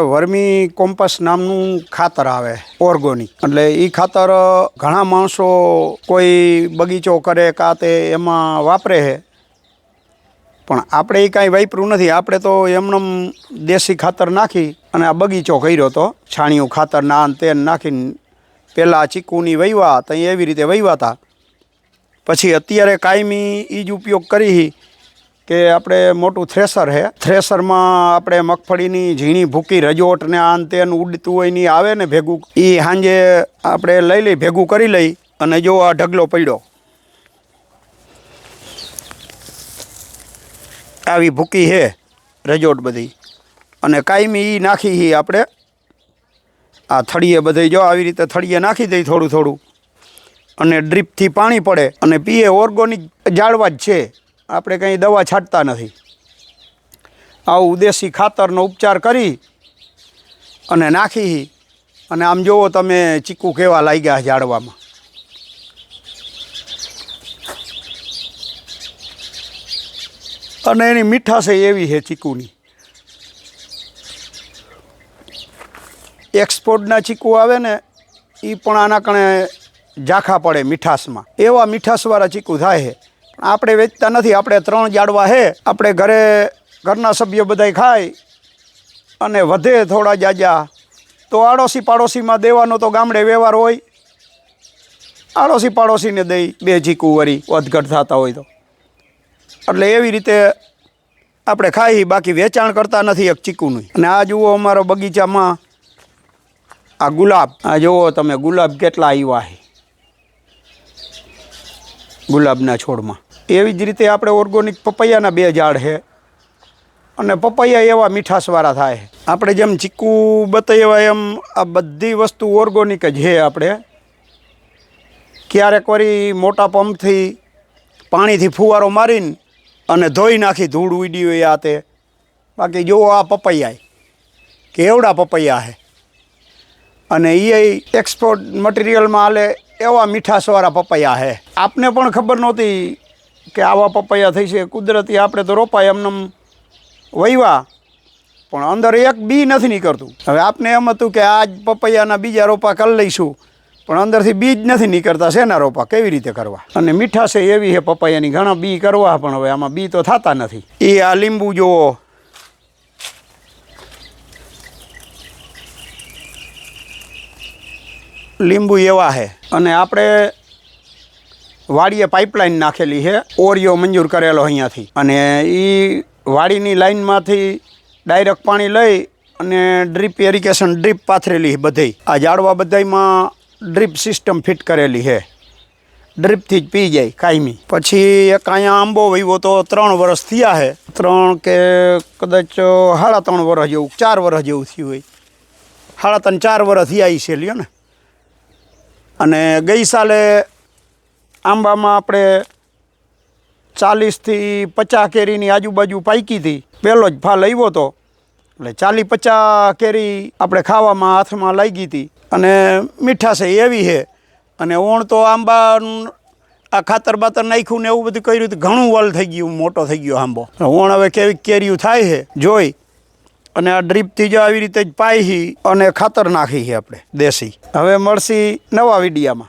Vermi કોમ્પસ નામનું ખાતર આવે, ઓર્ગોનિક. એટલે એ ખાતર ઘણા માણસો કોઈ બગીચો કરે કાં તે એમાં વાપરે છે. પણ આપણે એ કાંઈ વાપર્યું નથી. આપણે તો એમનેમ દેશી ખાતર નાખી અને આ બગીચો કર્યો હતો છાણિયું ખાતર ના તે નાખીને પહેલાં ચીકુની વહીવા તો એવી રીતે વહીવા હતા પછી અત્યારે કાયમી એ જ ઉપયોગ કરી કે આપણે મોટું થ્રેસર છે થ્રેસરમાં આપણે મગફળીની ઝીણી ભૂકી રજોટ ને આ તેન ઉડતું હોયની આવે ને ભેગું. એ સાંજે આપણે લઈ લઈ, ભેગું કરી લઈ અને જો આ ઢગલો પડ્યો. આવી ભૂકી છે રજોટ બધી. અને કાયમી એ નાખી આપણે. આ થળીએ બધે જો આવી રીતે થળીએ નાખી દઈ થોડું થોડું. અને ડ્રીપથી પાણી પડે અને પીએ ઓર્ગોનિક જાળવા જ છે. આપણે કંઈ દવા છાંટતા નથી. આવું દેશી ખાતરનો ઉપચાર કરી અને નાખી અને આમ જુઓ તમે ચીકુ કેવા લાગ્યા ઝાડવામાં. અને એની મીઠાશ એવી છે ચીકુની. એક્સપોર્ટના ચીકુ આવે ને એ પણ આના કણે ઝાખા પડે મીઠાશમાં. એવા મીઠાશવાળા ચીકુ થાય છે. આપણે વેચતા નથી, આપણે ત્રણ જાડવા હે. આપણે ઘરે, ઘરના સભ્યો બધાય ખાય અને વધે થોડા જાજા. તો આડોશી પાડોશીમાં દેવાનો તો ગામડે વ્યવહાર હોય. આડોશી પાડોશીને દઈ બે ચીકુ વરી વધઘટ થતા હોય તો. એટલે એવી રીતે આપણે ખાઈ, બાકી વેચાણ કરતા નથી એક ચીકુનું અને આ જુઓ અમારો બગીચામાં આ ગુલાબ. આ જુઓ તમે ગુલાબ કેટલા આવ્યા છે ગુલાબના છોડમાં. એવી જ રીતે આપણે ઓર્ગોનિક પપૈયાના બે ઝાડ છે. અને પપૈયા એવા મીઠાશવાળા થાય આપણે જેમ ચીકુ બતાવ્યા એમ આ બધી વસ્તુ ઓર્ગોનિક જ છે આપણે. ક્યારેક વળી મોટા પંપથી પાણીથી ફુવારો મારીને અને ધોઈ નાખી ધૂળ ઉડી હોય આ તે. બાકી જુઓ આ પપૈયા કેવડા પપૈયા છે. અને એ એક્સપોર્ટ મટીરિયલમાં હાલે એવા મીઠાશવાળા પપૈયા છે. આપને પણ ખબર નહોતી કે આવા પપૈયા થઈ છે, કુદરતી આપણે તો રોપાય એમને વહીવા, પણ અંદર એક બી નથી નીકળતું. હવે આપને એમ હતું કે આજ પપૈયાના બીજા રોપા કરી લઈશું, પણ અંદરથી બીજ નથી નીકળતા શેના રોપા, કેવી રીતે કરવા? અને મીઠાશ એવી છે પપૈયાની, ઘણા બી કરવા, પણ હવે આમાં બી તો થતા નથી. એ આ લીંબુ જુઓ. લીંબુ એવા છે. અને આપણે વાડીએ પાઇપલાઇન નાખેલી છે ઓરિયો મંજૂર કરેલો અહીંયાથી. અને એ વાડીની લાઈનમાંથી ડાયરેક્ટ પાણી લઈ અને ડ્રીપ એરિગેશન ડ્રીપ પાથરેલી બધે આ ઝાડવા બધામાં ડ્રીપ સિસ્ટમ ફિટ કરેલી છે. ડ્રીપથી જ પી જાય કાયમી. પછી એક અહીંયા આંબો વહીવો તો ત્રણ વર્ષ થયા છે. ત્રણ કે કદાચ સાડા ત્રણ વર્ષ જેવું, ચાર વર્ષ જેવું થયું હોય. સાડા ત્રણ ચાર વર્ષ થયા છે લ્યો ને. અને ગઈ સાલે આંબામાં આપણે ચાલીસથી પચાસ કેરીની આજુબાજુ પાકી હતી. પહેલો જ ફાલ આવ્યો હતો. એટલે ચાલી પચાસ કેરી આપણે ખાવામાં હાથમાં લાગી હતી. અને મીઠાશ એવી છે. અને ઓણ તો આંબાનું આ ખાતર બાતર નાખ્યું ને એવું બધું કર્યું તો ઘણું વલ થઈ ગયું, મોટો થઈ ગયો આંબો. ઓણ હવે કેવી કેરીયું થાય છે, જોઈ. અને આ ડ્રીપથી જો આવી રીતે જ પાઈ અને ખાતર નાખી છે આપણે, દેશી. હવે મળશી નવા વિડીયામાં.